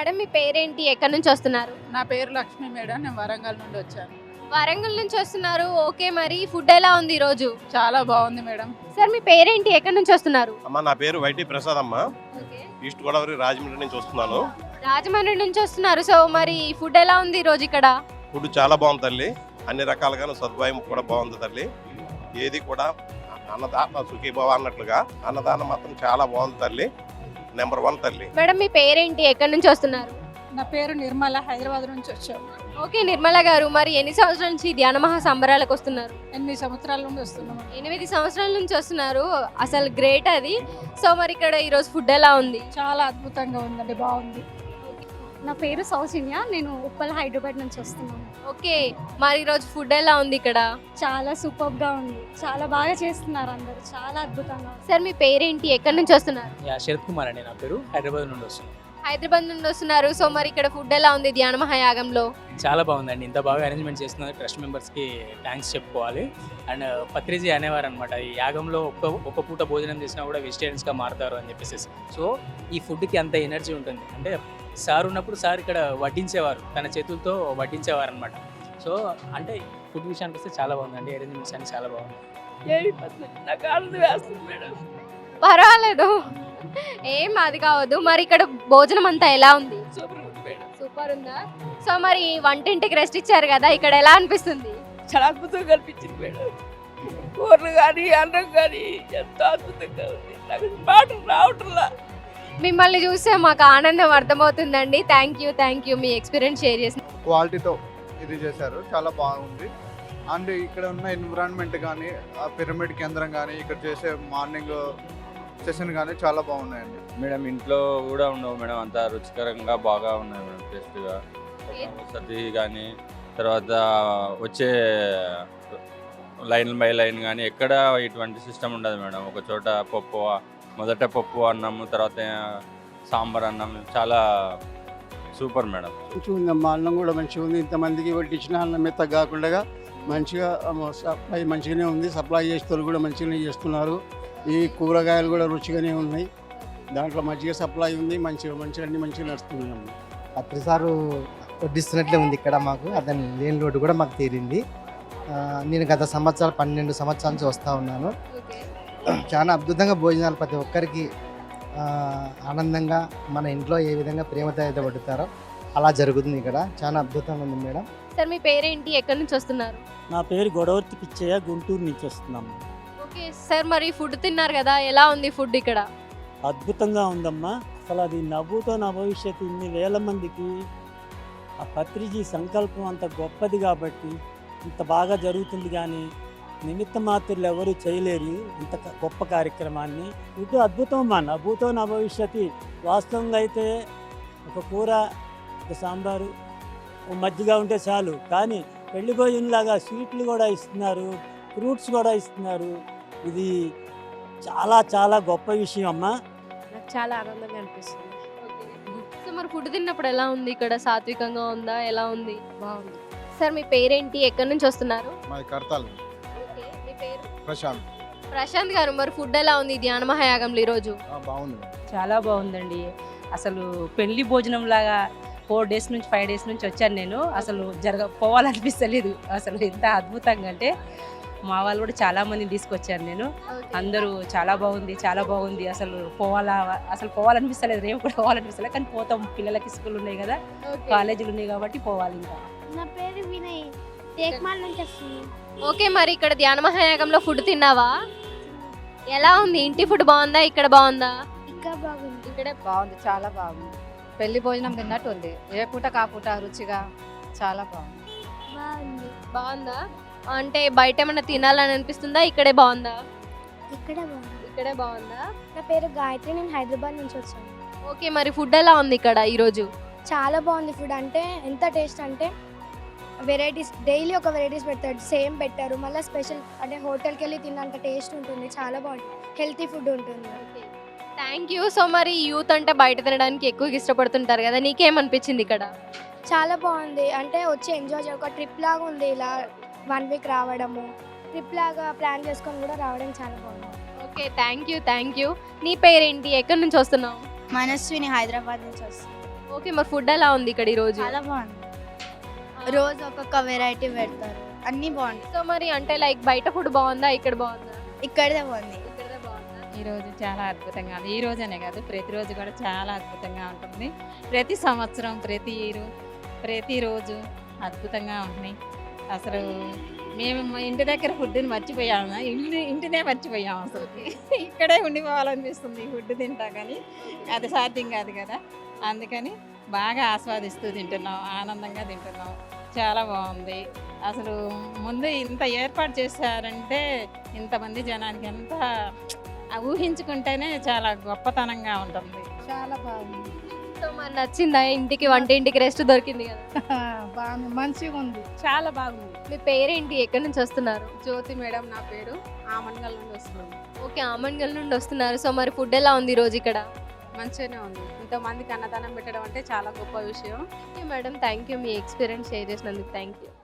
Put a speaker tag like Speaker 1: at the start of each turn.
Speaker 1: Madam మీ పేరేంటి? ఎక్కడి నుంచి వస్తున్నారు?
Speaker 2: నా పేరు లక్ష్మి మేడం. నేను వరంగల్ నుండి వచ్చాను.
Speaker 1: వరంగల్ నుంచి వస్తున్నారు. ఓకే మరి ఫుడ్ ఎలా ఉంది ఈరోజు?
Speaker 2: చాలా బాగుంది మేడం.
Speaker 1: సార్ మీ పేరేంటి? ఎక్కడి నుంచి వస్తున్నారు?
Speaker 3: అమ్మ నా పేరు వైటి ప్రసాద్ అమ్మ. ఈస్ట్ గోదావరి రాజమండ్రి నుంచి వస్తున్నాను.
Speaker 1: రాజమండ్రి నుంచి వస్తున్నారు. సో మరి ఫుడ్ ఎలా ఉంది ఈరోజు ఇక్కడ?
Speaker 3: ఫుడ్ చాలా బాగుంది తల్లి. అన్ని రకాలుగాను సదుపాయం కూడా బాగుంది తల్లి. ఏది కూడా అన్నదాన సుఖీభవ అన్నట్లుగా. అన్నదానం మాత్రం చాలా బాగుంది తల్లి. నెంబర్ వన్ తల్లి.
Speaker 1: మేడం మీ పేరేంటి? ఎక్కడి నుంచి వస్తున్నారు?
Speaker 2: నా పేరు నిర్మల హైదరాబాద్ నుంచి వచ్చాము
Speaker 1: ఓకే నిర్మల గారు మరి ఎన్ని సంవత్సరాల నుంచి ధ్యాన మహా సంబరాలకు వస్తున్నారు?
Speaker 2: ఎనిమిది సంవత్సరాల నుండి వస్తున్నాము
Speaker 1: ఎనిమిది సంవత్సరాల నుంచి వస్తున్నారు. అసలు గ్రేట్ అది. సో మరి ఇక్కడ ఈరోజు ఫుడ్ ఎలా ఉంది?
Speaker 2: చాలా అద్భుతంగా ఉందండి బాగుంది.
Speaker 4: నా పేరు సౌజన్య నేను ఉప్పల్ హైదరాబాద్ నుంచి వస్తున్నాను.
Speaker 1: ఓకే మరి ఈరోజు ఫుడ్ ఎలా ఉంది ఇక్కడ?
Speaker 4: చాలా సూపర్గా ఉంది. చాలా బాగా చేస్తున్నారు అందరూ. చాలా అద్భుతంగా.
Speaker 1: సార్ మీ పేరేంటి? ఎక్కడి నుంచి వస్తున్నారు?
Speaker 5: యా శరత్ కుమార్ అండి నా పేరు. హైదరాబాద్ నుండి వస్తున్నాను
Speaker 1: హైదరాబాద్ నుండి వస్తున్నారు. సో మరి ఇక్కడ ఫుడ్ ఎలా ఉంది ధ్యాన మహాయాగంలో?
Speaker 5: చాలా బాగుందండి. ఇంత బాగా అరేంజ్మెంట్ చేస్తున్నారు. ట్రస్ట్ మెంబర్స్కి థ్యాంక్స్ చెప్పుకోవాలి. అండ్ పత్రిజీ అనేవారు అనమాట ఈ యాగంలో ఒక్క ఒక పూట భోజనం చేసినా కూడా వెజిటేరియన్స్గా మారుతారు అని చెప్పేసి సో ఈ ఫుడ్కి అంత ఎనర్జీ ఉంటుంది. అంటే సార్ ఉన్నప్పుడు సార్ ఇక్కడ వడ్డించేవారు. తన చేతులతో వడ్డించేవారు అనమాట సో అంటే ఫుడ్ విషయానికి వస్తే చాలా బాగుందండి. అరేంజ్మెంట్స్ అన్ని చాలా బాగుంది
Speaker 1: పర్వాలేదు. ఏం అది కావద్దు. మరి ఇక్కడ భోజనం అంతా ఎలా ఉంది?
Speaker 5: సూపర్ ఉంది మేడం.
Speaker 1: సూపర్ ఉందా? సో మరి వంటింటికి రెస్ట్ ఇచ్చారు కదా ఇక్కడ ఎలా అనిపిస్తుంది?
Speaker 6: చాలా అద్భుతంగా అనిపించింది మేడం. కూరలు కానీ అన్నం కానీ ఎంతో అద్భుతంగా ఉంది. నాకు రావట్లా.
Speaker 1: మిమ్మల్ని చూస్తే మాకు ఆనందం అర్థమవుతుందండి. థ్యాంక్ యూ థ్యాంక్ యూ మీ ఎక్స్పీరియన్స్ షేర్ చేసిన
Speaker 7: క్వాలిటీతో ఇది చేశారు. చాలా బాగుంది. అండ్ ఇక్కడ ఉన్న ఎన్విరాన్మెంట్ కానీ ఆ పిరమిడ్ కేంద్రం కానీ ఇక్కడ చేసే మార్నింగ్ సెషన్ కానీ చాలా బాగున్నాయండి.
Speaker 8: మేడం ఇంట్లో కూడా ఉండవు మేడం. అంత రుచికరంగా బాగా ఉన్నాయి మేడం టేస్ట్గా వసతి కానీ తర్వాత వచ్చే లైన్ బై లైన్ కానీ ఎక్కడ ఇటువంటి సిస్టమ్ ఉండదు మేడం. ఒక చోట పప్పు మొదట పప్పు అన్నం తర్వాత సాంబార్ అన్నం చాలా సూపర్ మేడం.
Speaker 9: మంచిగా ఉందమ్మా అన్నం కూడా మంచిగా ఉంది. ఇంతమందికి వడ్డించిన అన్నం మెత్త కాకుండా మంచిగా సప్లై మంచిగానే ఉంది. సప్లై చేసేవాళ్ళు కూడా మంచిగానే చేస్తున్నారు. ఈ కూరగాయలు కూడా రుచిగానే ఉన్నాయి. దాంట్లో మంచిగా సప్లై ఉంది. మంచిగా మంచిగా అన్ని మంచిగా నడుస్తున్నాయి అమ్మ.
Speaker 10: ప్రతిసారు వడ్డిస్తున్నట్లే ఉంది ఇక్కడ మాకు. అతని లేని లోటు కూడా మాకు తీరింది నేను గత సంవత్సరాలు పన్నెండు సంవత్సరాల నుంచి వస్తూ ఉన్నాను. చాలా అద్భుతంగా భోజనాలు ప్రతి ఒక్కరికి ఆ, ఆనందంగా మన ఇంట్లో ఏ విధంగా ప్రేమతో అయితే వండుతారో అలా జరుగుతుంది ఇక్కడ. చాలా అద్భుతంగా ఉంది మేడం.
Speaker 1: సార్ మీ పేరేంటి? ఎక్కడి నుంచి వస్తున్నారు?
Speaker 11: నా పేరు గొడవర్తి పిచ్చయ్య గుంటూరు నుంచి వస్తున్నాము
Speaker 1: ఓకే సార్ మరి ఫుడ్ తిన్నారు కదా ఎలా ఉంది ఫుడ్ ఇక్కడ?
Speaker 11: అద్భుతంగా ఉందమ్మా. అసలు అది నవ్వుతో నా భవిష్యత్తు ఇన్ని వేల మందికి. ఆ పత్రిజీ సంకల్పం అంత గొప్పది కాబట్టి ఇంత బాగా జరుగుతుంది కానీ నిమిత్త మాత్రులు ఎవరు చేయలేరు ఇంత గొప్ప కార్యక్రమాన్ని. ఇటు అద్భుతం అమ్మా నవ్వుతో నా భవిష్యత్తు. వాస్తవంగా అయితే ఒక కూర ఒక సాంబారు మజ్జిగ ఉంటే చాలు. కానీ పెళ్ళి భోజనంలాగా స్వీట్లు కూడా ఇస్తున్నారు ఫ్రూట్స్ కూడా ఇస్తున్నారు. ఇది చాలా చాలా గొప్ప విషయం అమ్మా.
Speaker 4: నాకు చాలా ఆనందంగా అనిపిస్తుంది.
Speaker 1: సో మరి ఫుడ్ తిన్నప్పుడు ఎలా ఉంది? ఇక్కడ సాత్వికంగా ఉందా? ఎలా ఉంది?
Speaker 4: బాగుంది.
Speaker 1: సార్ మీ పేరేంటి? ఎక్కడి నుంచి వస్తున్నారు?
Speaker 7: మాది కడతాలు ప్రశాంత్.
Speaker 1: ప్రశాంత్ గారు మరి ఫుడ్ ఎలా ఉంది ధ్యాన మహాయాగంలో ఈరోజు?
Speaker 7: ఆ, బాగుంది.
Speaker 6: చాలా బాగుందండి. అసలు పెళ్ళి భోజనం లాగా ఫోర్ డేస్ నుంచి ఫైవ్ డేస్ నుంచి వచ్చాను నేను. అసలు జరగ పోవాలనిపిస్తలేదు. అసలు ఎంత అద్భుతంగా అంటే మా వాళ్ళు కూడా చాలా మందిని తీసుకొచ్చాను నేను. అందరూ చాలా బాగుంది చాలా బాగుంది. అసలు పోవాలా అసలు పోవాలనిపిస్తలేదు. రేపు కూడా పోవాలనిపిస్తలేదు. కానీ పోతాం. పిల్లలకి స్కూల్ ఉన్నాయి కదా కాలేజీలు ఉన్నాయి కాబట్టి పోవాలి ఇంకా.
Speaker 4: నా పేరు వినయ్. టేక్మాల్ నుంచి వస్తుంది.
Speaker 1: ఓకే మరి ఇక్కడ ధ్యాన మహాయాగంలో ఫుడ్ తిన్నావా? ఎలా ఉంది? ఇంటి ఫుడ్ బాగుందా? ఇక్కడ బాగుందా?
Speaker 4: ఇంకా బాగుంది.
Speaker 2: ఇక్కడే బాగుంది చాలా బాగుంది. పెళ్ళి భోజనం తిన్నట్టు ఉంది. ఏ పూట కాపూట రుచిగా చాలా బాగుంది.
Speaker 4: బాగుంది.
Speaker 1: బాగుందా? అంటే బయట ఏమైనా తినాలని అనిపిస్తుందా? ఇక్కడే బాగుందా?
Speaker 4: ఇక్కడ బాగుంది.
Speaker 1: ఇక్కడే బాగుందా?
Speaker 4: నా పేరు గాయత్రి నేను హైదరాబాద్ నుంచి వచ్చాను.
Speaker 1: ఓకే మరి ఫుడ్ ఎలా ఉంది ఇక్కడ ఈరోజు?
Speaker 4: చాలా బాగుంది ఫుడ్. అంటే ఎంత టేస్ట్ అంటే వెరైటీస్ డైలీ ఒక వెరైటీస్ పెడతాడు సేమ్ పెట్టారు. మళ్ళీ స్పెషల్ అంటే హోటల్కి వెళ్ళి తిన్నంత టేస్ట్ ఉంటుంది. చాలా బాగుంటుంది. హెల్తీ ఫుడ్ ఉంటుంది.
Speaker 1: థ్యాంక్ యూ సో మరి. యూత్ అంటే బయట తినడానికి ఎక్కువ ఇష్టపడుతుంటారు కదా. నీకేమనిపించింది ఇక్కడ?
Speaker 4: చాలా బాగుంది. అంటే వచ్చి ఎంజాయ్ చేయ ఒక ట్రిప్ లాగా ఉంది ఇలా వన్ వీక్ రావడము. ట్రిప్ లాగా ప్లాన్ చేసుకొని కూడా రావడం చాలా బాగుంది.
Speaker 1: Okay. Thank you thank you. నీ పేరేంటి? ఎక్కడి నుంచి వస్తున్నావు?
Speaker 4: మనస్విని హైదరాబాద్ నుంచి వస్తుంది
Speaker 1: ఓకే. మరి ఫుడ్ ఎలా ఉంది ఇక్కడ ఈ రోజు
Speaker 4: చాలా బాగుంది. రోజు ఒక్కొక్క వెరైటీ పెడతారు. అన్నీ బాగుంటాయి.
Speaker 1: సో మరి అంటే లైక్ బయట ఫుడ్ బాగుందా? ఇక్కడ బాగుందా?
Speaker 4: ఇక్కడదే బాగుంది.
Speaker 1: ఇక్కడదే బాగుందా?
Speaker 12: ఈ రోజు చాలా అద్భుతంగా ఉంది. ఈ రోజనే కాదు ప్రతిరోజు కూడా చాలా అద్భుతంగా ఉంటుంది. ప్రతి సంవత్సరం ప్రతి ఇరు ప్రతిరోజు అద్భుతంగా ఉంటుంది అసలు మేము ఇంటి దగ్గర ఫుడ్ని మర్చిపోయాము? ఇంటి ఇంటినే మర్చిపోయాము అసలు. ఇక్కడే ఉండిపోవాలనిపిస్తుంది ఫుడ్ తింటా కానీ. అది సాధ్యం కాదు కదా. అందుకని బాగా ఆస్వాదిస్తూ తింటున్నాం ఆనందంగా తింటున్నాం చాలా బాగుంది. అసలు ముందు ఇంత ఏర్పాటు చేశారంటే ఇంతమంది జనానికి ఎంత ఊహించుకుంటేనే చాలా గొప్పతనంగా ఉంటుంది.
Speaker 2: చాలా బాగుంది.
Speaker 1: సో మరి నచ్చిందా? ఇంటికి వంటింటికి రెస్ట్ దొరికింది కదా.
Speaker 2: బాగుంది. మంచిగా ఉంది.
Speaker 12: చాలా బాగుంది.
Speaker 1: మీ పేరేంటి? ఎక్కడి నుంచి వస్తున్నారు?
Speaker 12: జ్యోతి మేడం నా పేరు. ఆమన్గల్ నుండి వస్తున్నాను.
Speaker 1: ఓకే ఆమన్గల్ నుండి వస్తున్నారు. సో మరి ఫుడ్ ఎలా ఉంది ఈ రోజు ఇక్కడ?
Speaker 12: మంచిగానే ఉంది. ఇంతమందికి అన్నదానం పెట్టడం అంటే చాలా గొప్ప విషయం.
Speaker 1: Thank you madam thank you me experience share చేసినందుకు థ్యాంక్ యూ